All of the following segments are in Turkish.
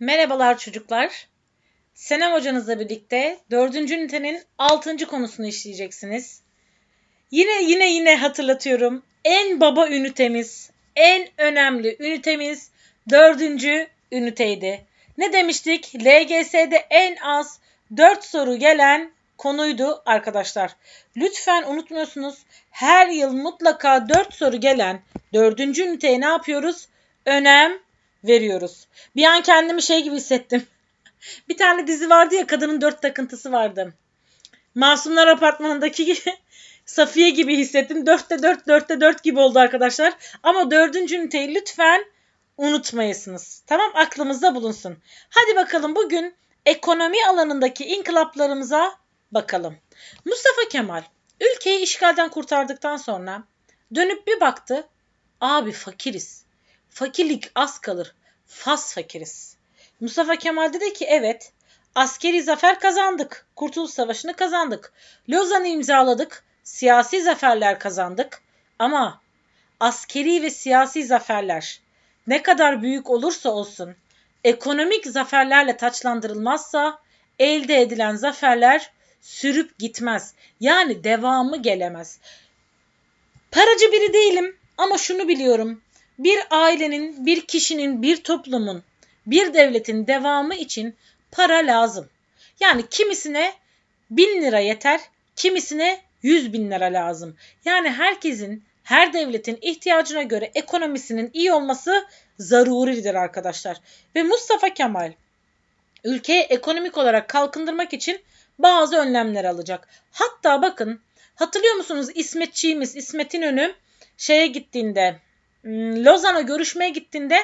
Merhabalar çocuklar. Senem hocanızla birlikte 4. ünitenin 6. konusunu işleyeceksiniz. Yine yine yine hatırlatıyorum. En baba ünitemiz, en önemli ünitemiz 4. üniteydi. Ne demiştik? LGS'de en az 4 soru gelen konuydu arkadaşlar. Lütfen unutmuyorsunuz. Her yıl mutlaka 4 soru gelen 4. üniteye ne yapıyoruz? Önem veriyoruz. Bir an kendimi şey gibi hissettim. Bir tane dizi vardı ya kadının dört takıntısı vardı. Masumlar Apartmanı'ndaki Safiye gibi hissettim. Dörtte dört, dörtte dört gibi oldu arkadaşlar. Ama dördüncü üniteyi lütfen unutmayasınız. Tamam aklımızda bulunsun. Hadi bakalım bugün ekonomi alanındaki inkılaplarımıza bakalım. Mustafa Kemal ülkeyi işgalden kurtardıktan sonra dönüp bir baktı. Abi fakiriz. Fakirlik az kalır. Fas fakiriz. Mustafa Kemal dedi ki evet askeri zafer kazandık. Kurtuluş Savaşı'nı kazandık. Lozan'ı imzaladık. Siyasi zaferler kazandık. Ama askeri ve siyasi zaferler ne kadar büyük olursa olsun ekonomik zaferlerle taçlandırılmazsa elde edilen zaferler sürüp gitmez. Yani devamı gelemez. Paracı biri değilim ama şunu biliyorum bir ailenin, bir kişinin, bir toplumun, bir devletin devamı için para lazım. Yani kimisine bin lira yeter, kimisine yüz bin lira lazım. Yani herkesin, her devletin ihtiyacına göre ekonomisinin iyi olması zaruridir arkadaşlar. Ve Mustafa Kemal ülkeyi ekonomik olarak kalkındırmak için bazı önlemler alacak. Hatta bakın hatırlıyor musunuz İsmetçiğimiz İsmet İnönü şeye gittiğinde Lozan'a görüşmeye gittiğinde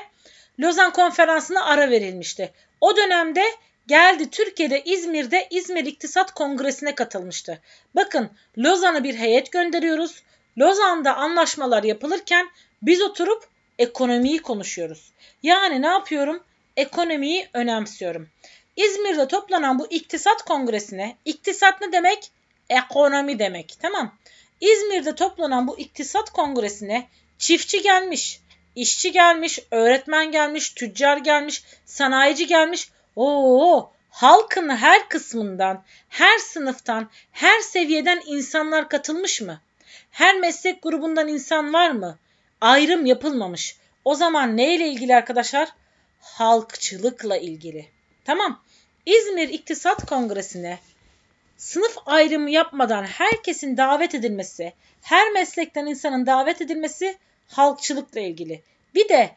Lozan konferansına ara verilmişti. O dönemde geldi Türkiye'de İzmir'de İzmir İktisat Kongresi'ne katılmıştı. Bakın Lozan'a bir heyet gönderiyoruz. Lozan'da anlaşmalar yapılırken biz oturup ekonomiyi konuşuyoruz. Yani ne yapıyorum? Ekonomiyi önemsiyorum. İzmir'de toplanan bu iktisat kongresine, iktisat ne demek? Ekonomi demek. Tamam. İzmir'de toplanan bu iktisat kongresine Çiftçi gelmiş, işçi gelmiş, öğretmen gelmiş, tüccar gelmiş, sanayici gelmiş. Oo, halkın her kısmından, her sınıftan, her seviyeden insanlar katılmış mı? Her meslek grubundan insan var mı? Ayrım yapılmamış. O zaman neyle ilgili arkadaşlar? Halkçılıkla ilgili. Tamam. İzmir İktisat Kongresi'ne sınıf ayrımı yapmadan herkesin davet edilmesi, her meslekten insanın davet edilmesi halkçılıkla ilgili. Bir de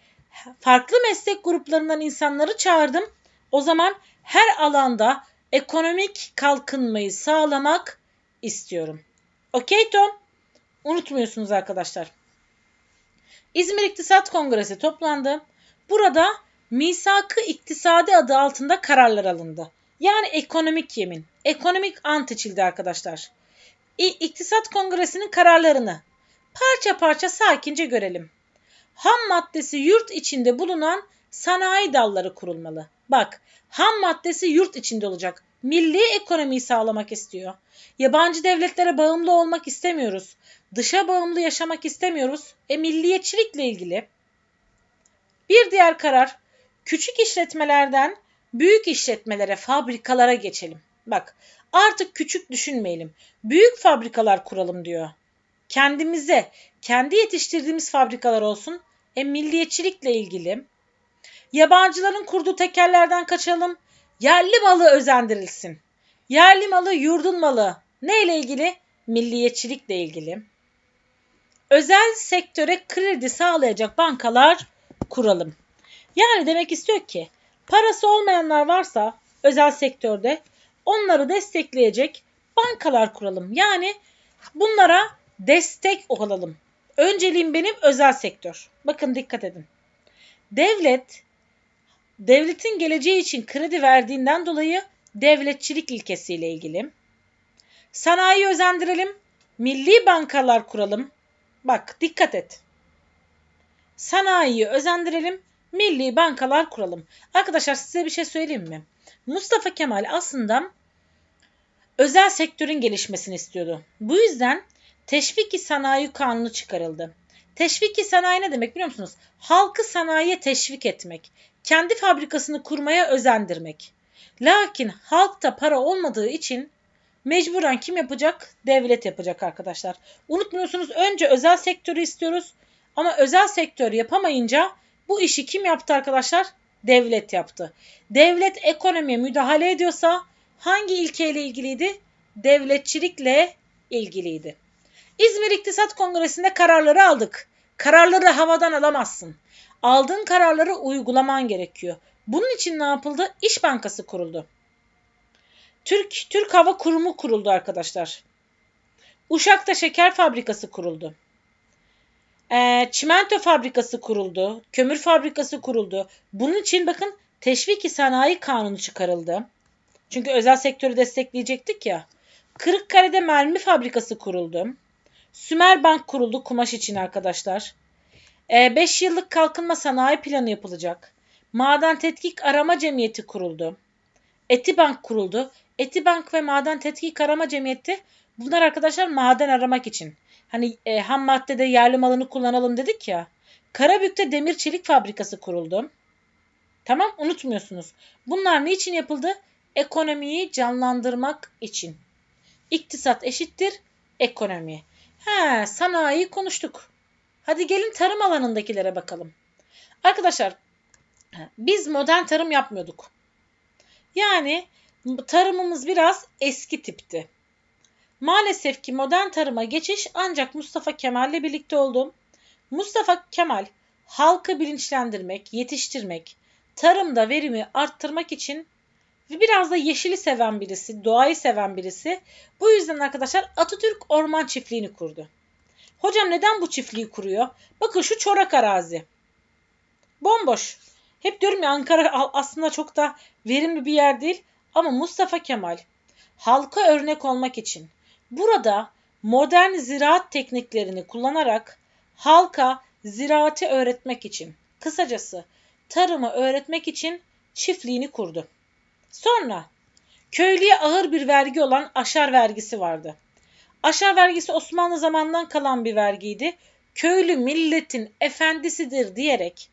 farklı meslek gruplarından insanları çağırdım. O zaman her alanda ekonomik kalkınmayı sağlamak istiyorum. Okey Tom? Unutmuyorsunuz arkadaşlar. İzmir İktisat Kongresi toplandı. Burada Misak-ı İktisadi adı altında kararlar alındı. Yani ekonomik yemin, ekonomik ant içildi arkadaşlar. İktisat Kongresi'nin kararlarını parça parça sakince görelim. Ham maddesi yurt içinde bulunan sanayi dalları kurulmalı. Bak, ham maddesi yurt içinde olacak. Milli ekonomiyi sağlamak istiyor. Yabancı devletlere bağımlı olmak istemiyoruz. Dışa bağımlı yaşamak istemiyoruz. E milliyetçilikle ilgili. Bir diğer karar, küçük işletmelerden büyük işletmelere, fabrikalara geçelim. Bak, artık küçük düşünmeyelim. Büyük fabrikalar kuralım diyor kendimize, kendi yetiştirdiğimiz fabrikalar olsun. E milliyetçilikle ilgili. Yabancıların kurduğu tekerlerden kaçalım. Yerli malı özendirilsin. Yerli malı yurdun malı. Ne ile ilgili? Milliyetçilikle ilgili. Özel sektöre kredi sağlayacak bankalar kuralım. Yani demek istiyor ki parası olmayanlar varsa özel sektörde onları destekleyecek bankalar kuralım. Yani bunlara destek olalım. Önceliğim benim özel sektör. Bakın dikkat edin. Devlet devletin geleceği için kredi verdiğinden dolayı devletçilik ilkesiyle ilgili. Sanayi özendirelim. Milli bankalar kuralım. Bak dikkat et. Sanayiyi özendirelim. Milli bankalar kuralım. Arkadaşlar size bir şey söyleyeyim mi? Mustafa Kemal aslında özel sektörün gelişmesini istiyordu. Bu yüzden Teşviki Sanayi Kanunu çıkarıldı. Teşviki sanayi ne demek biliyor musunuz? Halkı sanayiye teşvik etmek. kendi fabrikasını kurmaya özendirmek. Lakin halkta para olmadığı için mecburen kim yapacak? Devlet yapacak arkadaşlar. Unutmuyorsunuz önce özel sektörü istiyoruz ama özel sektör yapamayınca bu işi kim yaptı arkadaşlar? Devlet yaptı. Devlet ekonomiye müdahale ediyorsa hangi ilkeyle ilgiliydi? Devletçilikle ilgiliydi. İzmir İktisat Kongresi'nde kararları aldık. Kararları havadan alamazsın. Aldığın kararları uygulaman gerekiyor. Bunun için ne yapıldı? İş Bankası kuruldu. Türk Türk Hava Kurumu kuruldu arkadaşlar. Uşak'ta şeker fabrikası kuruldu. E, çimento fabrikası kuruldu. Kömür fabrikası kuruldu. Bunun için bakın teşviki sanayi kanunu çıkarıldı. Çünkü özel sektörü destekleyecektik ya. Kırıkkale'de mermi fabrikası kuruldu. Sümer Bank kuruldu kumaş için arkadaşlar. 5 e, yıllık kalkınma sanayi planı yapılacak. Maden Tetkik Arama Cemiyeti kuruldu. Etibank kuruldu. Etibank ve Maden Tetkik Arama Cemiyeti bunlar arkadaşlar maden aramak için. Hani e, ham maddede yerli malını kullanalım dedik ya. Karabük'te demir çelik fabrikası kuruldu. Tamam unutmuyorsunuz. Bunlar ne için yapıldı? Ekonomiyi canlandırmak için. İktisat eşittir ekonomi. He sanayi konuştuk. Hadi gelin tarım alanındakilere bakalım. Arkadaşlar biz modern tarım yapmıyorduk. Yani tarımımız biraz eski tipti. Maalesef ki modern tarıma geçiş ancak Mustafa Kemal ile birlikte oldu. Mustafa Kemal halkı bilinçlendirmek, yetiştirmek, tarımda verimi arttırmak için ve biraz da yeşili seven birisi, doğayı seven birisi. Bu yüzden arkadaşlar Atatürk Orman Çiftliği'ni kurdu. Hocam neden bu çiftliği kuruyor? Bakın şu çorak arazi. Bomboş. Hep diyorum ya Ankara aslında çok da verimli bir yer değil. Ama Mustafa Kemal halka örnek olmak için burada modern ziraat tekniklerini kullanarak halka ziraati öğretmek için, kısacası tarımı öğretmek için çiftliğini kurdu. Sonra köylüye ağır bir vergi olan aşar vergisi vardı. Aşar vergisi Osmanlı zamanından kalan bir vergiydi. Köylü milletin efendisidir diyerek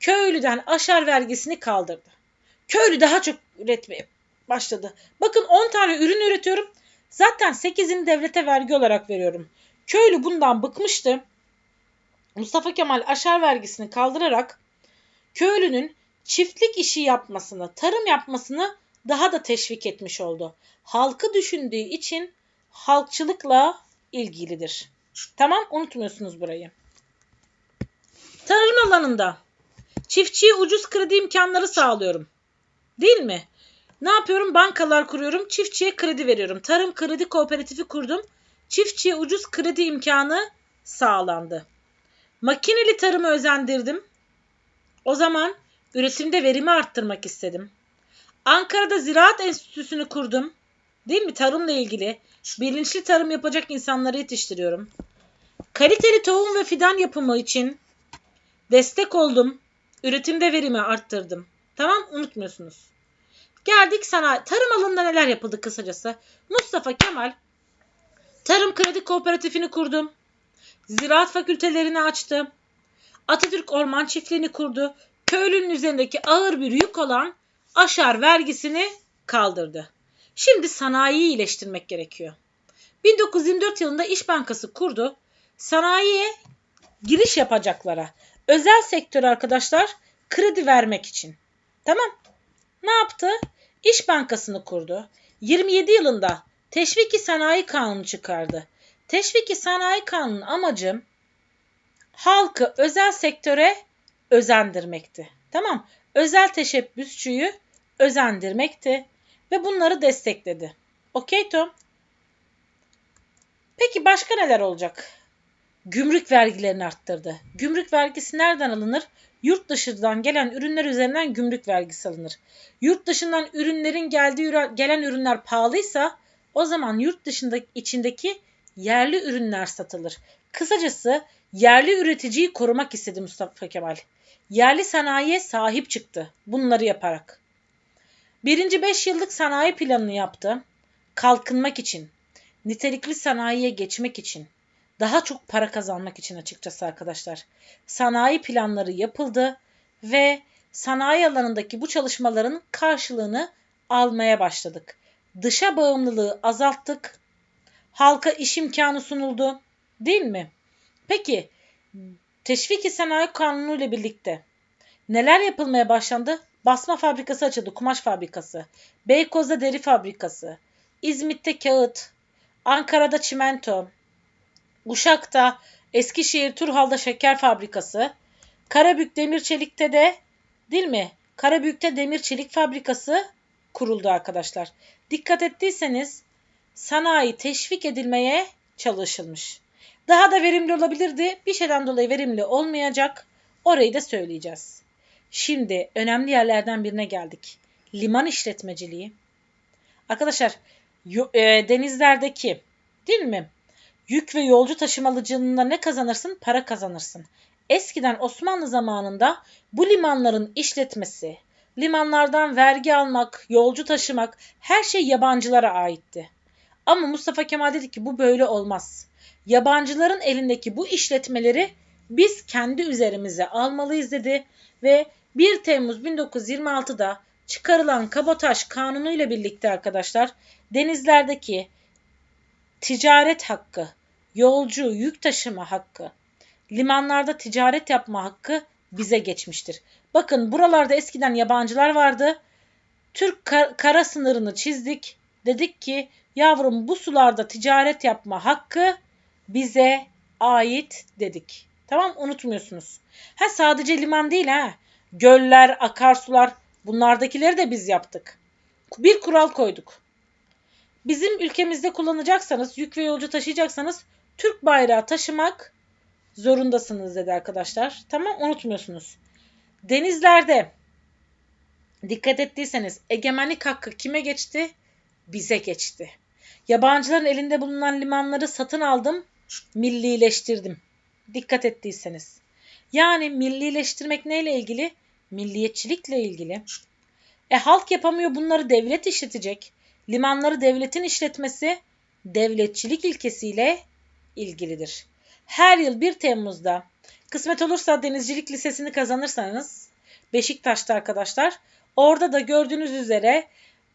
köylüden aşar vergisini kaldırdı. Köylü daha çok üretmeye başladı. Bakın 10 tane ürün üretiyorum. Zaten 8'ini devlete vergi olarak veriyorum. Köylü bundan bıkmıştı. Mustafa Kemal aşar vergisini kaldırarak köylünün çiftlik işi yapmasını, tarım yapmasını daha da teşvik etmiş oldu. Halkı düşündüğü için halkçılıkla ilgilidir. Tamam unutmuyorsunuz burayı. Tarım alanında çiftçiye ucuz kredi imkanları sağlıyorum. Değil mi? Ne yapıyorum? Bankalar kuruyorum. Çiftçiye kredi veriyorum. Tarım kredi kooperatifi kurdum. Çiftçiye ucuz kredi imkanı sağlandı. Makineli tarımı özendirdim. O zaman üretimde verimi arttırmak istedim. Ankara'da Ziraat Enstitüsü'nü kurdum. Değil mi? Tarımla ilgili. Bilinçli tarım yapacak insanları yetiştiriyorum. Kaliteli tohum ve fidan yapımı için destek oldum. Üretimde verimi arttırdım. Tamam unutmuyorsunuz. Geldik sana tarım alanında neler yapıldı kısacası. Mustafa Kemal Tarım Kredi Kooperatifini kurdum. Ziraat fakültelerini açtı. Atatürk Orman Çiftliği'ni kurdu. Köylünün üzerindeki ağır bir yük olan aşar vergisini kaldırdı. Şimdi sanayiyi iyileştirmek gerekiyor. 1924 yılında İş Bankası kurdu. Sanayiye giriş yapacaklara, özel sektör arkadaşlar kredi vermek için. Tamam. Ne yaptı? İş Bankası'nı kurdu. 27 yılında Teşviki Sanayi Kanunu çıkardı. Teşviki Sanayi Kanunu amacı halkı özel sektöre özendirmekti. Tamam. Özel teşebbüsçüyü özendirmekti ve bunları destekledi. Okey Tom? Peki başka neler olacak? Gümrük vergilerini arttırdı. Gümrük vergisi nereden alınır? Yurt dışından gelen ürünler üzerinden gümrük vergisi alınır. Yurt dışından ürünlerin geldiği gelen ürünler pahalıysa o zaman yurt dışında içindeki yerli ürünler satılır. Kısacası yerli üreticiyi korumak istedi Mustafa Kemal. Yerli sanayiye sahip çıktı bunları yaparak. Birinci beş yıllık sanayi planını yaptı. Kalkınmak için, nitelikli sanayiye geçmek için, daha çok para kazanmak için açıkçası arkadaşlar. Sanayi planları yapıldı ve sanayi alanındaki bu çalışmaların karşılığını almaya başladık. Dışa bağımlılığı azalttık. Halka iş imkanı sunuldu. Değil mi? Peki Teşviki Sanayi Kanunu ile birlikte neler yapılmaya başlandı? Basma fabrikası açıldı, kumaş fabrikası. Beykoz'da deri fabrikası. İzmit'te kağıt. Ankara'da çimento. Uşak'ta Eskişehir Turhal'da şeker fabrikası. Karabük Demir Çelik'te de değil mi? Karabük'te demir çelik fabrikası kuruldu arkadaşlar. Dikkat ettiyseniz sanayi teşvik edilmeye çalışılmış. Daha da verimli olabilirdi. Bir şeyden dolayı verimli olmayacak. Orayı da söyleyeceğiz. Şimdi önemli yerlerden birine geldik. Liman işletmeciliği. Arkadaşlar e, denizlerdeki değil mi? Yük ve yolcu taşımacılığında ne kazanırsın? Para kazanırsın. Eskiden Osmanlı zamanında bu limanların işletmesi, limanlardan vergi almak, yolcu taşımak her şey yabancılara aitti. Ama Mustafa Kemal dedi ki bu böyle olmaz. Yabancıların elindeki bu işletmeleri biz kendi üzerimize almalıyız dedi ve 1 Temmuz 1926'da çıkarılan kabotaj kanunu ile birlikte arkadaşlar denizlerdeki ticaret hakkı, yolcu yük taşıma hakkı, limanlarda ticaret yapma hakkı bize geçmiştir. Bakın buralarda eskiden yabancılar vardı. Türk kar- kara sınırını çizdik. Dedik ki yavrum bu sularda ticaret yapma hakkı bize ait dedik. Tamam unutmuyorsunuz. Ha sadece liman değil ha. Göller, akarsular bunlardakileri de biz yaptık. Bir kural koyduk. Bizim ülkemizde kullanacaksanız, yük ve yolcu taşıyacaksanız Türk bayrağı taşımak zorundasınız dedi arkadaşlar. Tamam unutmuyorsunuz. Denizlerde dikkat ettiyseniz egemenlik hakkı kime geçti? Bize geçti. Yabancıların elinde bulunan limanları satın aldım, millileştirdim. Dikkat ettiyseniz. Yani millileştirmek neyle ilgili? Milliyetçilikle ilgili. E halk yapamıyor bunları devlet işletecek. Limanları devletin işletmesi devletçilik ilkesiyle ilgilidir. Her yıl 1 Temmuz'da kısmet olursa denizcilik lisesini kazanırsanız Beşiktaş'ta arkadaşlar orada da gördüğünüz üzere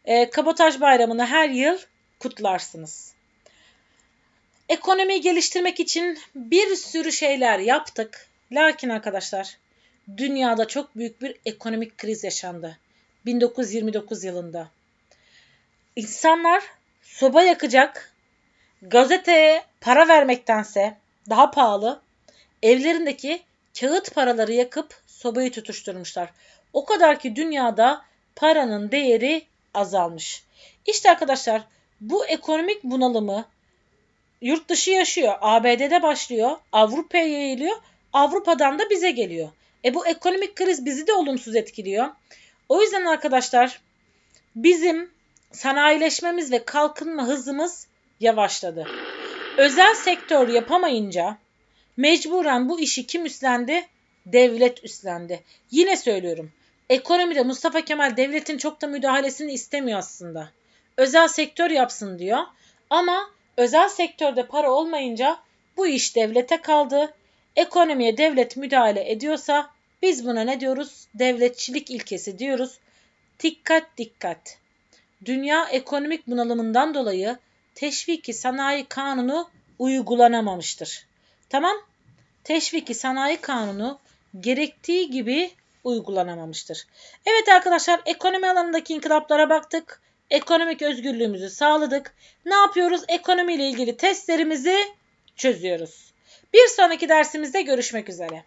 e, kabotaj bayramını her yıl kutlarsınız. Ekonomiyi geliştirmek için bir sürü şeyler yaptık. Lakin arkadaşlar dünyada çok büyük bir ekonomik kriz yaşandı. 1929 yılında. İnsanlar soba yakacak, gazeteye para vermektense daha pahalı evlerindeki kağıt paraları yakıp sobayı tutuşturmuşlar. O kadar ki dünyada paranın değeri azalmış. İşte arkadaşlar bu ekonomik bunalımı yurt dışı yaşıyor. ABD'de başlıyor, Avrupa'ya yayılıyor, Avrupa'dan da bize geliyor. E bu ekonomik kriz bizi de olumsuz etkiliyor. O yüzden arkadaşlar bizim sanayileşmemiz ve kalkınma hızımız yavaşladı. Özel sektör yapamayınca mecburen bu işi kim üstlendi? Devlet üstlendi. Yine söylüyorum. Ekonomide Mustafa Kemal devletin çok da müdahalesini istemiyor aslında. Özel sektör yapsın diyor. Ama özel sektörde para olmayınca bu iş devlete kaldı. Ekonomiye devlet müdahale ediyorsa biz buna ne diyoruz? Devletçilik ilkesi diyoruz. Dikkat dikkat. Dünya ekonomik bunalımından dolayı teşviki sanayi kanunu uygulanamamıştır. Tamam? Teşviki sanayi kanunu gerektiği gibi uygulanamamıştır. Evet arkadaşlar ekonomi alanındaki inkılaplara baktık. Ekonomik özgürlüğümüzü sağladık. Ne yapıyoruz? Ekonomiyle ilgili testlerimizi çözüyoruz. Bir sonraki dersimizde görüşmek üzere.